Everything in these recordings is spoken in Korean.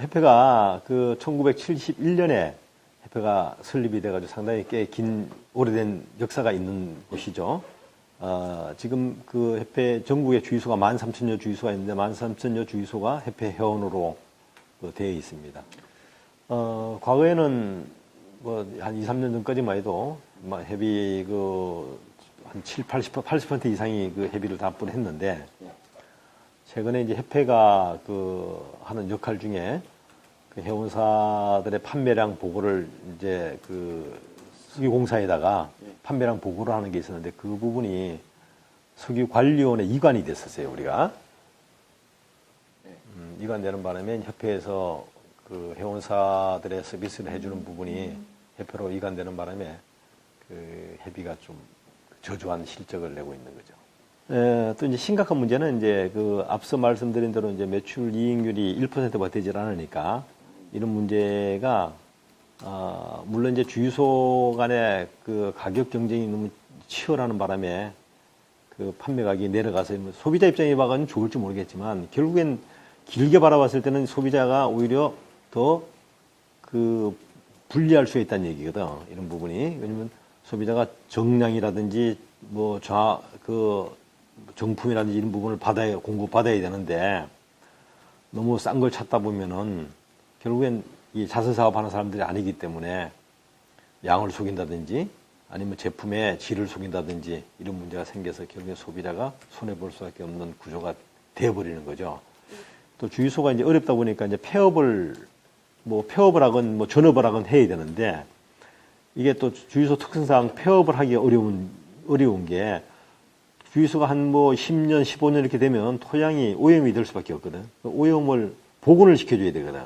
협회가 그 1971년에 협회가 설립이 돼가지고 상당히 꽤 긴 오래된 역사가 있는 곳이죠. 어, 지금 그 협회 전국에 주유소가 13,000여 주유소가 있는데 13,000여 주유소가 협회 회원으로 그 되어 있습니다. 어, 과거에는 뭐 한 2, 3년 전까지만 해도 뭐 협의 그한 7, 80%, 80% 이상이 그 협의를 다 했는데 최근에 이제 협회가 그 하는 역할 중에 그 회원사들의 판매량 보고를 이제 그 석유공사에다가 판매량 보고를 하는 게 있었는데 그 부분이 석유관리원의 이관이 됐었어요, 우리가. 음, 이관되는 바람에 협회에서 그 회원사들의 서비스를 해주는 부분이 협회로 이관되는 바람에 그 협의가 좀 저조한 실적을 내고 있는 거죠. 에, 또 이제 심각한 문제는 이제 그 앞서 말씀드린 대로 이제 매출 이익률이 1%가 되질 않으니까 이런 문제가 아, 물론 이제 주유소 간의 그 가격 경쟁이 너무 치열하는 바람에 그 판매 가격이 내려가서 뭐 소비자 입장에 봐가지고 좋을지 모르겠지만 결국엔 길게 바라봤을 때는 소비자가 오히려 더 그 불리할 수 있다는 얘기거든. 이런 부분이. 왜냐면 소비자가 정량이라든지 뭐 좌, 그 정품이라든지 이런 부분을 받아야, 공급 받아야 되는데 너무 싼 걸 찾다 보면은 결국엔 이 자선 사업하는 사람들이 아니기 때문에 양을 속인다든지 아니면 제품의 질을 속인다든지 이런 문제가 생겨서 결국엔 소비자가 손해 볼 수밖에 없는 구조가 되어버리는 거죠. 또 주유소가 이제 어렵다 보니까 이제 폐업을 뭐 폐업을 하건 뭐 전업을 하건 해야 되는데 이게 또 주유소 특성상 폐업을 하기 어려운 어려운 게 주유소가 한 뭐 10년, 15년 이렇게 되면 토양이 오염이 될 수밖에 없거든. 그 오염을 복원을 시켜줘야 되거든.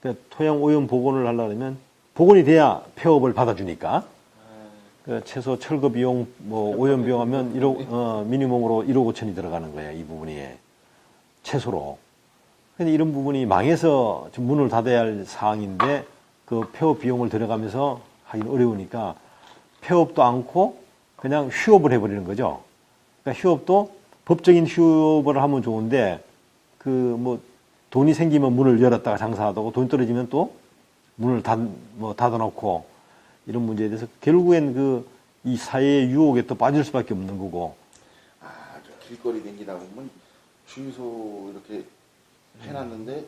그러니까 토양 오염 복원을 하려면 복원이 돼야 폐업을 받아주니까. 그 최소 철거 비용, 뭐 오염 비용 하면 1억, 어, 미니멈으로 1억 5천이 들어가는 거야, 이 부분이. 최소로. 근데 이런 부분이 망해서 좀 문을 닫아야 할 사항인데 그 폐업 비용을 들어가면서 하긴 어려우니까 폐업도 않고 그냥 휴업을 해버리는 거죠. 그러니까 휴업도 법적인 휴업을 하면 좋은데 그 뭐 돈이 생기면 문을 열었다가 장사하다고 돈 떨어지면 또 문을 닫, 뭐 닫아놓고 이런 문제에 대해서 결국엔 그 이 사회의 유혹에 또 빠질 수밖에 없는 거고 아, 저 길거리 댕기다 보면 주유소 이렇게 해놨는데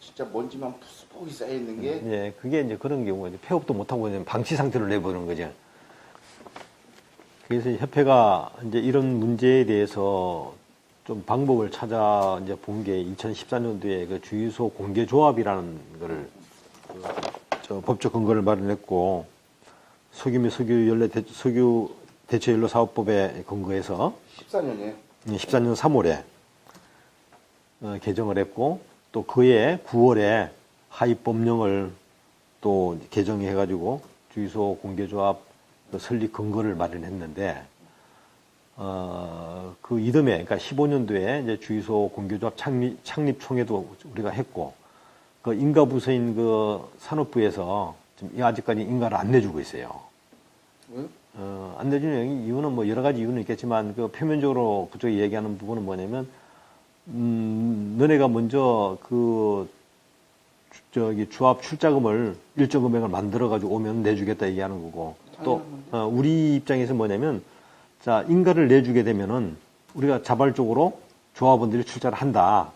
진짜 먼지만 푸스폭이 쌓여 있는 게 예, 그게 이제 그런 이제 폐업도 못하고 그냥 방치 상태로 내버리는 거죠. 그래서 협회가 이제 이런 문제에 대해서 좀 방법을 찾아 이제 본 게 2014년도에 그 주유소 공개 조합이라는 거를 그, 저 법적 근거를 마련했고 석유 및 석유 연례 대, 석유 대체 연료 사업법에 근거해서 14년이에요. 14년 3월에 어, 개정을 했고 또 그해 9월에 하입법령을 또 개정해가지고 주유소 공개조합 그 설립 근거를 마련했는데 어, 그 이듬해 그러니까 15년도에 이제 주유소 공개조합 창립 창립 총회도 우리가 했고 그 인가 부서인 그 산업부에서 지금 아직까지 인가를 안 내주고 있어요. 왜요? 어, 안 내주는 이유는 뭐 여러 가지 이유는 있겠지만 그 표면적으로 그쪽이 얘기하는 부분은 뭐냐면 음, 너네가 먼저 그 주- 저기 주합 출자금을 일정 금액을 만들어 가지고 오면 내주겠다 얘기하는 거고 또 어, 우리 입장에서 뭐냐면 자 인가를 내주게 되면은 우리가 자발적으로 조합원들이 출자를 한다.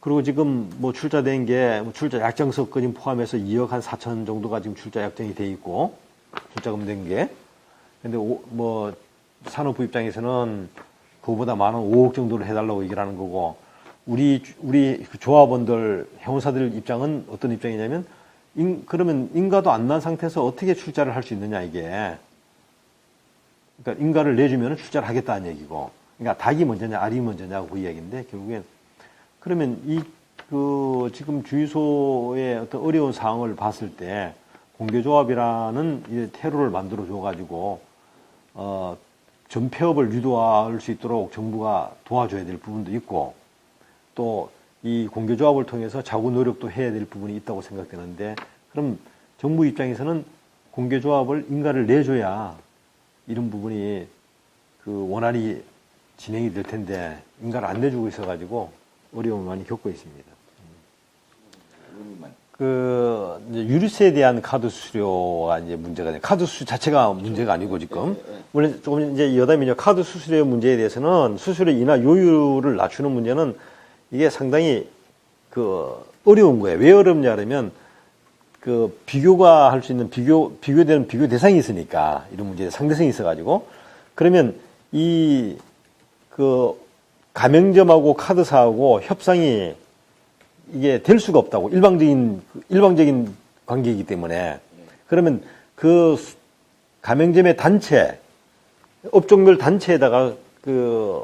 그리고 지금 뭐 출자된 게뭐 출자 약정서까지 포함해서 2억 한 4천 정도가 지금 출자 약정이 돼 있고 출자금 된 게. 근데 오- 뭐 산업부 입장에서는 그거보다 많은 5억 정도를 해달라고 얘기를 하는 거고 우리 주- 우리 그 조합원들 회원사들 입장은 어떤 입장이냐면 인- 그러면 인가도 안 난 상태에서 어떻게 출자를 할 수 있느냐 이게 그러니까 인가를 내주면 출자를 하겠다는 얘기고. 그러니까 닭이 먼저냐 알이 먼저냐고 그 이야기인데 결국엔 그러면 이 그 지금 주유소의 어떤 어려운 상황을 봤을 때 공개조합이라는 이 테러를 만들어 줘 가지고 어 전폐업을 유도할 수 있도록 정부가 도와줘야 될 부분도 있고 또 이 공개조합을 통해서 자구 노력도 해야 될 부분이 있다고 생각되는데 그럼 정부 입장에서는 공개조합을 인가를 내줘야 이런 부분이 그 원활히 진행이 될 텐데 인가를 안 내주고 있어가지고 어려움을 많이 겪고 있습니다. 그 유류세에 대한 카드 수수료가 이제 문제가 돼. 카드 수수료 자체가 문제가 아니고 지금 예, 예. 원래 조금 이제 여담이죠. 카드 수수료 문제에 대해서는 수수료 인하 요율을 낮추는 문제는 이게 상당히 그 어려운 거예요. 왜 어렵냐 그러면 그 비교가 할 수 있는 비교 비교되는 비교 대상이 있으니까 이런 문제에 상대성이 있어가지고. 그러면 이 그 가맹점하고 카드사하고 협상이 이게 될 수가 없다고. 일방적인 일방적인 관계이기 때문에. 그러면 그 수- 가맹점의 단체 업종별 단체에다가 그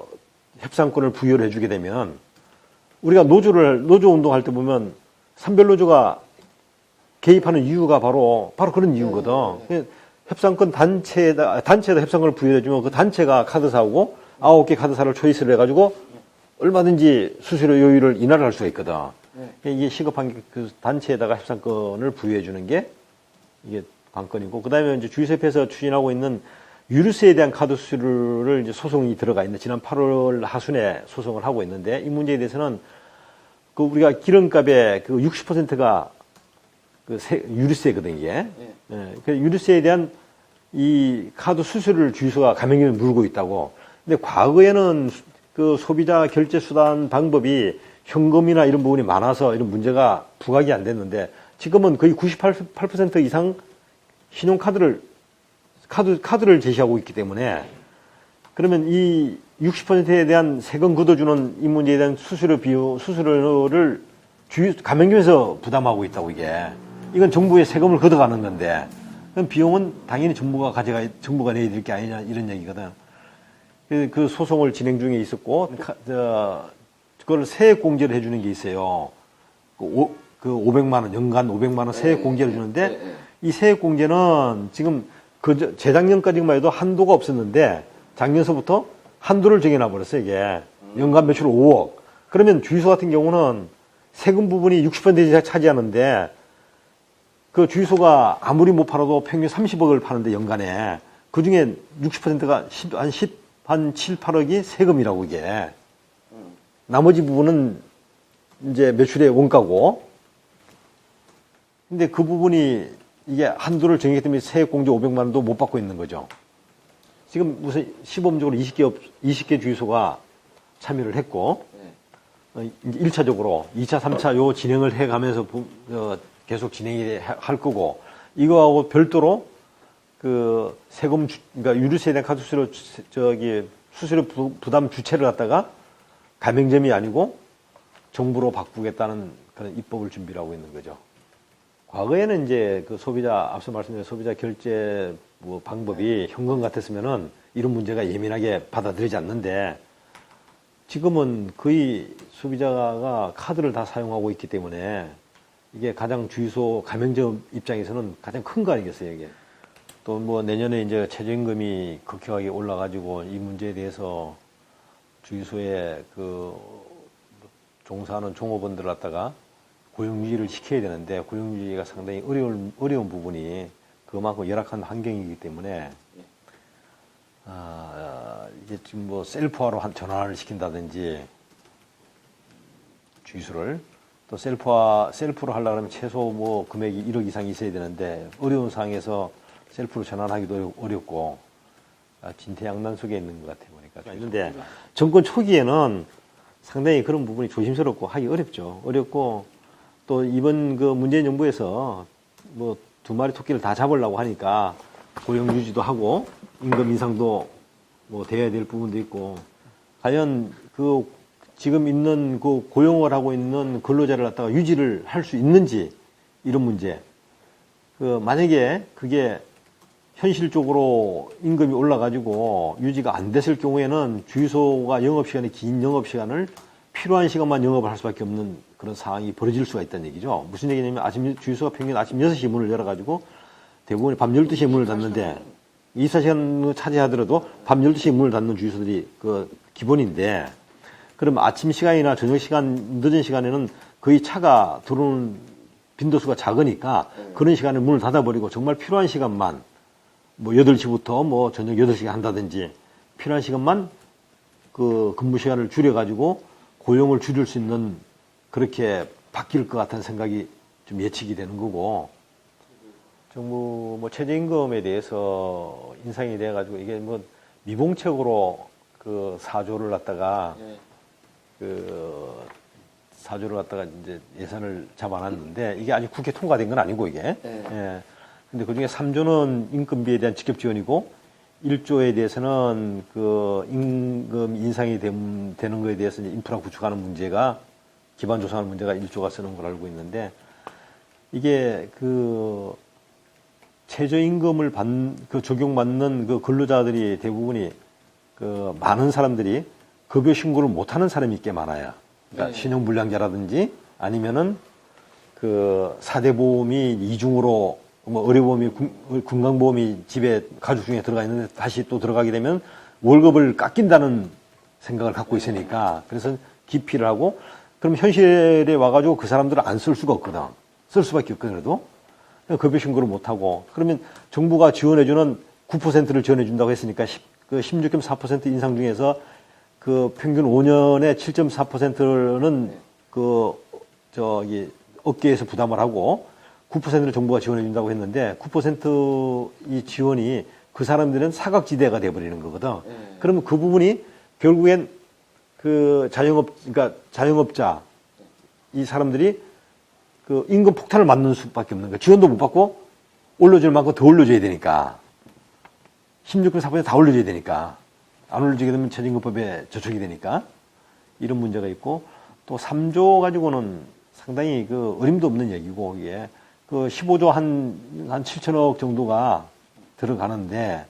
협상권을 부여를 해주게 되면 우리가 노조를 노조 운동할 때 보면 산별 노조가 개입하는 이유가 바로 바로 그런 이유거든. 그 협상권 단체에다 단체에다 협상권을 부여해주면 그 단체가 카드사하고 아홉 개 카드사를 초이스를 해가지고 얼마든지 수수료 요율을 인하를 할 수가 있거든. 이게 시급한 게그 단체에다가 협상권을 부여해주는 게 이게 관건이고 그다음에 이제 주유소협회에서 추진하고 있는 유류세에 대한 카드 수수료를 이제 소송이 들어가 있는데 지난 8월 하순에 소송을 하고 있는데 이 문제에 대해서는 그 우리가 기름값의 그 60%가 그 세, 유류세거든 이게. 예. 그 유류세에 대한 이 카드 수수료를 주유소가 가맹점에 물고 있다고. 근데 과거에는 수- 그 소비자 결제 수단 방법이 현금이나 이런 부분이 많아서 이런 문제가 부각이 안 됐는데 지금은 거의 98% 이상 신용카드를 카드 카드를 제시하고 있기 때문에 그러면 이 60%에 대한 세금 걷어주는 이 문제에 대한 수수료 비용, 수수료를 주유, 가맹점에서 부담하고 있다고 이게. 이건 정부의 세금을 걷어가는 건데, 그럼 비용은 당연히 정부가 가져가, 정부가 내야 될 게 아니냐, 이런 얘기거든. 그, 그 소송을 진행 중에 있었고, 카- 저, 그걸 세액 공제를 해주는 게 있어요. 그, 오, 그 500만 원, 연간 500만 원 세액 네, 공제를 네, 주는데, 네, 네. 이 세액 공제는 지금 그 저- 재작년까지만 해도 한도가 없었는데 작년서부터 한도를 정해놔 버렸어요 이게 연간 매출 5억 그러면 주유소 같은 경우는 세금 부분이 60% 이상 차지하는데 그 주유소가 아무리 못 팔아도 평균 30억을 파는데 연간에 그 중에 60%가 한 10, 한 7, 8억이 세금이라고 이게 나머지 부분은 이제 매출의 원가고 근데 그 부분이 이게 한도를 정했기 때문에 세액 공제 500만 원도 못 받고 있는 거죠. 지금 무슨 시범적으로 20개 업, 20개 주유소가 참여를 했고 네. 어, 이제 1차적으로 2차, 3차 요 진행을 해 가면서 부- 어, 계속 진행이 하- 할 거고 이거하고 별도로 그 세금 주, 그러니까 유류세에 대한 카드 수수료 주- 저기 수수료 부, 부담 주체를 갖다가 가맹점이 아니고 정부로 바꾸겠다는 그런 입법을 준비를 하고 있는 거죠. 과거에는 이제 그 소비자 앞서 말씀드린 소비자 결제 뭐 방법이 현금 같았으면은 이런 문제가 예민하게 받아들이지 않는데 지금은 거의 소비자가 카드를 다 사용하고 있기 때문에 이게 가장 주유소 가맹점 입장에서는 가장 큰 거 아니겠어요, 이게. 또 뭐 내년에 이제 최저임금이 급격하게 올라가지고 이 문제에 대해서 주유소에 그 종사하는 종업원들 갖다가 고용 유지를 시켜야 되는데 고용 유지가 상당히 어려운 어려운 부분이 그만큼 열악한 환경이기 때문에 아, 이게 지금 뭐 셀프화로 한 전환을 시킨다든지 주유소를 또 셀프화 셀프로 하려고 하면 최소 뭐 금액이 1억 이상 있어야 되는데 어려운 상황에서 셀프로 전환하기도 어렵고 아, 진퇴양난 속에 있는 것 같아 보니까 있는데 정권 초기에는 상당히 그런 부분이 조심스럽고 하기 어렵죠. 어렵고 또 이번 그 문재인 정부에서 뭐 두 마리 토끼를 다 잡으려고 하니까 고용 유지도 하고 임금 인상도 뭐 돼야 될 부분도 있고 과연 그 지금 있는 그 고용을 하고 있는 근로자를 갖다가 유지를 할 수 있는지 이런 문제. 그 만약에 그게 현실적으로 임금이 올라가지고 유지가 안 됐을 경우에는 주유소가 영업시간이 긴 영업시간을 필요한 시간만 영업을 할 수밖에 없는 그런 상황이 벌어질 수가 있다는 얘기죠. 무슨 얘기냐면 아침 주유소가 평균 아침 6시에 문을 열어가지고 대부분 밤 12시에 문을 닫는데 24시간 차지하더라도 밤 12시에 문을 닫는 주유소들이 그 기본인데 그럼 아침 시간이나 저녁 시간, 늦은 시간에는 거의 차가 들어오는 빈도수가 작으니까 그런 시간에 문을 닫아버리고 정말 필요한 시간만 뭐 8시부터 뭐 저녁 8시에 한다든지 필요한 시간만 그 근무 시간을 줄여가지고 고용을 줄일 수 있는 그렇게 바뀔 것 같다는 생각이 좀 예측이 되는 거고 정부 뭐 최저임금에 대해서 인상이 돼가지고 이게 뭐 미봉책으로 그 사조를 갖다가 예. 그 사조를 갖다가 이제 예산을 잡아놨는데 이게 아직 국회 통과된 건 아니고 이게. 네. 예. 근데 그 중에 3조는 임금비에 대한 직접 지원이고 1조에 대해서는 그 임금 인상이 됨- 되는 거에 대해서 이제 인프라 구축하는 문제가 기반 조성하는 문제가 1조가 쓰는 걸 알고 있는데 이게 그 최저임금을 받, 그 적용받는 그 근로자들이 대부분이 그 많은 사람들이 급여 신고를 못하는 사람이 꽤 많아요. 그러니까 네. 신용 불량자라든지 아니면은 그 사대 보험이 이중으로 뭐 의료보험이 군- 건강보험이 집에 가족 중에 들어가 있는데 다시 또 들어가게 되면 월급을 깎인다는 생각을 갖고 있으니까 그래서 기피를 하고 그럼 현실에 와가지고 그 사람들을 안 쓸 수가 없거든. 쓸 수밖에 없거든 그래도. 급여 신고를 못하고 그러면 정부가 지원해주는 9%를 지원해준다고 했으니까 10, 그 16.4% 인상 중에서 그 평균 5년에 7.4%는 그 저기 업계에서 부담을 하고 9%를 정부가 지원해 준다고 했는데 9%이 지원이 그 사람들은 사각지대가 돼 버리는 거거든. 네. 그러면 그 부분이 결국엔 그 자영업 그러니까 자영업자 이 사람들이 그 임금 폭탄을 맞는 수밖에 없는 거야. 지원도 못 받고 올려줄 만큼 더 올려줘야 되니까. 16.4%다 올려줘야 되니까. 안 올려주게 되면 최저임금법에 저촉이 되니까. 이런 문제가 있고 또 3조 가지고는 상당히 그 어림도 없는 얘기고 이게 그 15조 한, 한 7천억 정도가 들어가는데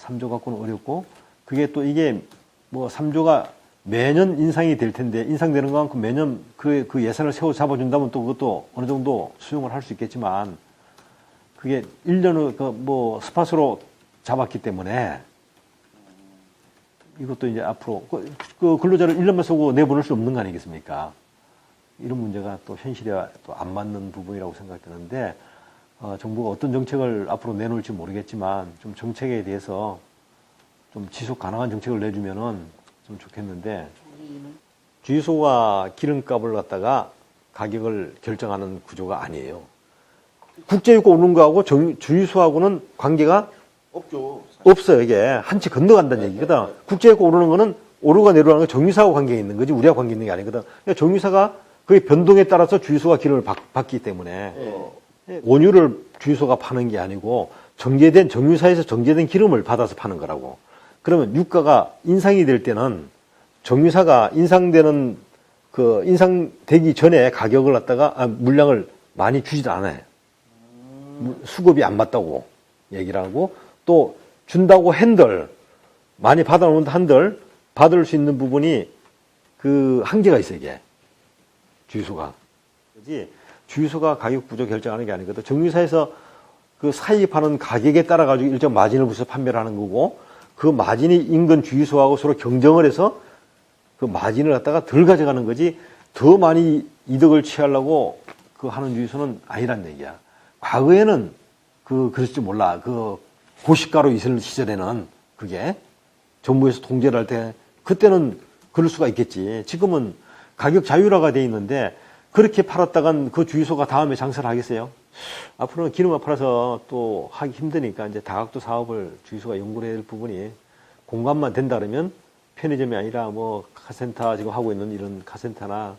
3조 갖고는 어렵고 그게 또 이게 뭐 3조가 매년 인상이 될 텐데 인상되는 것만큼 매년 그, 그 예산을 세워 잡아준다면 또 그것도 어느 정도 수용을 할 수 있겠지만 그게 1년을 그 뭐 스팟으로 잡았기 때문에 이것도 이제 앞으로 그, 그 근로자를 1년만 쓰고 내보낼 수 없는 거 아니겠습니까? 이런 문제가 또 현실에 또 안 맞는 부분이라고 생각되는데 어, 정부가 어떤 정책을 앞으로 내놓을지 모르겠지만 좀 정책에 대해서 좀 지속 가능한 정책을 내주면은 좀 좋겠는데 주유소와 기름값을 갖다가 가격을 결정하는 구조가 아니에요. 국제유가 오는 거하고 정- 주유소하고는 관계가 없죠. 없어요, 이게. 한 치 건너간다는 네, 얘기거든. 국제유가 오르는 거는 오르가 내려가는 건 정유사하고 관계가 있는 거지, 우리하고 관계 있는 게 아니거든. 그러니까 정유사가 그의 변동에 따라서 주유소가 기름을 받, 받기 때문에 예. 원유를 주유소가 파는 게 아니고 정제된 정유사에서 정제된 기름을 받아서 파는 거라고. 그러면 유가가 인상이 될 때는 정유사가 인상되는 그 인상되기 전에 가격을 갖다가 아, 물량을 많이 주지도 않아요. 무- 수급이 안 맞다고 얘기를 하고 또 준다고 한들 많이 받아놓은 한들 받을 수 있는 부분이 그 한계가 있어요 이게 주유소가 그지 주유소가 가격 구조 결정하는 게 아니거든 정유사에서 그 사입하는 가격에 따라 가지고 일정 마진을 붙여서 판매를 하는 거고 그 마진이 인근 주유소하고 서로 경쟁을 해서 그 마진을 갖다가 덜 가져가는 거지 더 많이 이득을 취하려고 그 하는 주유소는 아니란 얘기야. 과거에는 그 그랬을지 몰라. 그 고시가로 있을 시절에는 그게 정부에서 통제를 할 때 그때는 그럴 수가 있겠지. 지금은 가격 자유화가 돼 있는데 그렇게 팔았다간 그 주유소가 다음에 장사를 하겠어요? 앞으로는 기름을 팔아서 또 하기 힘드니까 이제 다각도 사업을 주유소가 연구를 해야 될 부분이 공간만 된다 그러면 편의점이 아니라 뭐 카센터 지금 하고 있는 이런 카센터나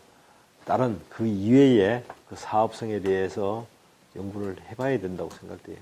다른 그 이외의 그 사업성에 대해서 연구를 해봐야 된다고 생각돼요.